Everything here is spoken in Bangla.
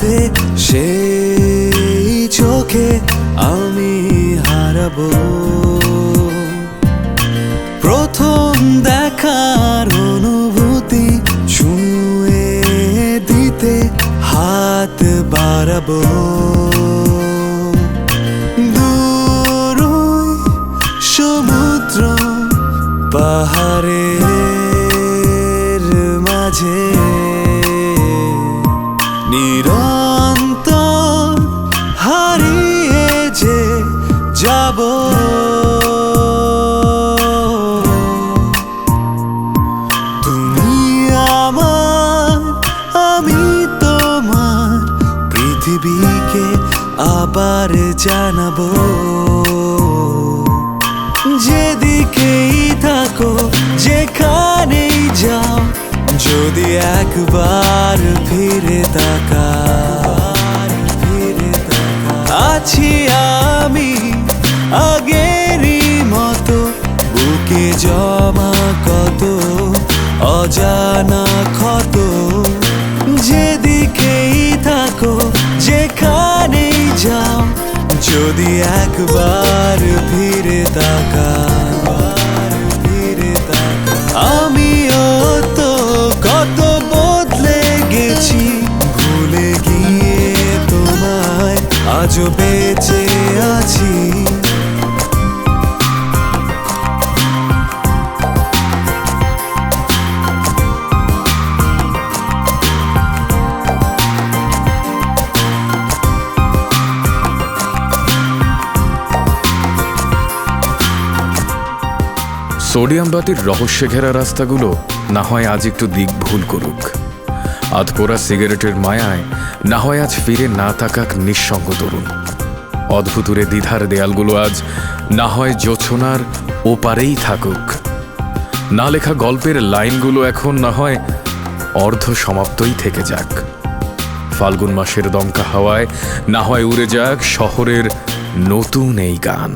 পথে সেই চোখে আমি হারাবো। প্রথম দেখার অনুভূতি ছুঁয়ে দিতে হাত বাড়াবো। দূর সমুদ্র পাহাড়ের মাঝে যাব। তুমি আমি পৃথিবীকে আবার জানাব। যেদিকেই থাকো যেখানেই যাও যদি একবার ফিরে তাকা জমা কত, অজানা ক্ষত। যেদিকেই থাকো, যেখানেই যাও, যদি একবার ফিরে তাকা আমিও তো কত গিয়ে আজও বেঁচে আছি। সোডিয়াম বাতির রহস্যে ঘেরা রাস্তাগুলো না হয় আজ একটু দিক ভুল করুক। আধপোড়া সিগারেটের মায়ায় না হয় আজ ফিরে না তাকাক নিঃসঙ্গ তরুণ। অদ্ভুতুরে দ্বিধার দেয়ালগুলো আজ না হয় জোছনার ওপারেই থাকুক। না লেখা গল্পের লাইনগুলো এখন না হয় অর্ধ সমাপ্তই থেকে যাক। ফাল্গুন মাসের দমকা হাওয়ায় না হয় উড়ে যাক শহরের নতুন এই গান।